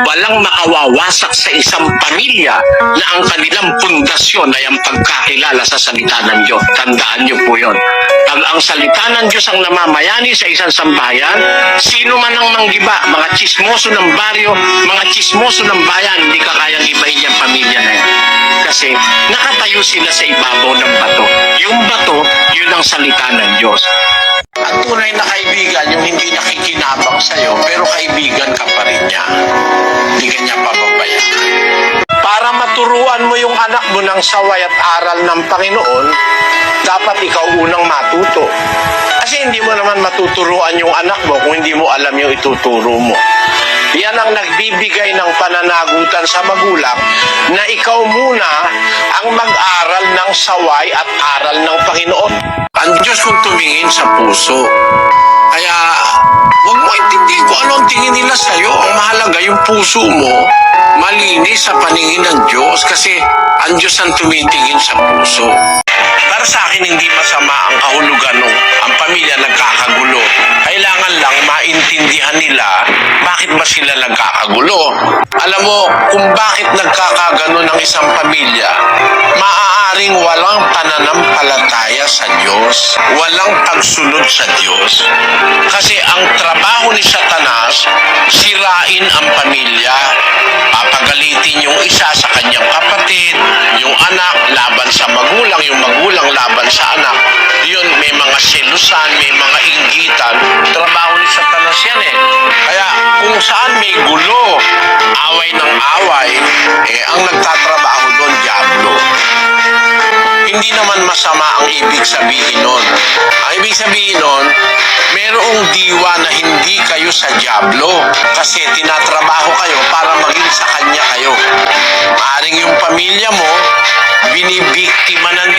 Walang makawawasak sa isang pamilya na ang kanilang pundasyon ay ang pagkakilala sa salita ng Diyos. Tandaan niyo po yun. Pag ang salita ng Diyos ang namamayani sa isang sambahayan, sino man ang manggiba, mga chismoso ng baryo, mga chismoso ng bayan, hindi ka kayang ibahin yung pamilya na yan. Kasi nakatayo sila sa ibabaw ng bato. Yung bato, yun ang salita ng Diyos. At tunay na kaibigan, yung hindi nakikinabang sa'yo, pero kaibigan ka pa rin niya. Hindi ka niya pababayaan. Para maturuan mo yung anak mo ng saway at aral ng Panginoon, dapat ikaw unang matuto. Kasi hindi mo naman matuturuan yung anak mo kung hindi mo alam yung ituturo mo. Yan ang nagbibigay ng pananagutan sa magulang na ikaw muna ang mag-aral ng saway at aral ng Panginoon. Ang Diyos kung tumingin sa puso. Tingin nila sa'yo. Ang mahalaga, yung puso mo, malinis sa paningin ng Diyos kasi ang Diyos ang tumitingin sa puso. Para sa akin, hindi masama ang kahulugan ng ang pamilya nagkakagulo. Kailangan lang maintindihan nila bakit ba sila nagkakagulo. Alam mo, kung bakit nagkakagano ng isang pamilya, maaaring walang pananampalataya sa Diyos, walang pagsunod sa Diyos. Kasi ang trabaho ni Satanas, sirain ang pamilya, papagalitin yung isa sa kanyang kapatid, yung anak laban sa magulang, yung magulang laban sa anak. Yun, may mga selusan, may mga inggitan. Trabaho ni Satanas yan eh. Kaya kung saan may gulo, away ng away, eh ang nagtatrabaho. Hindi naman masama ang ibig sabihin nun. Ang ibig sabihin nun, merong diwa na hindi kayo sa Diablo kasi tinatrabaho kayo para maging sa kanya kayo. Maaring yung pamilya mo, binibiktima ng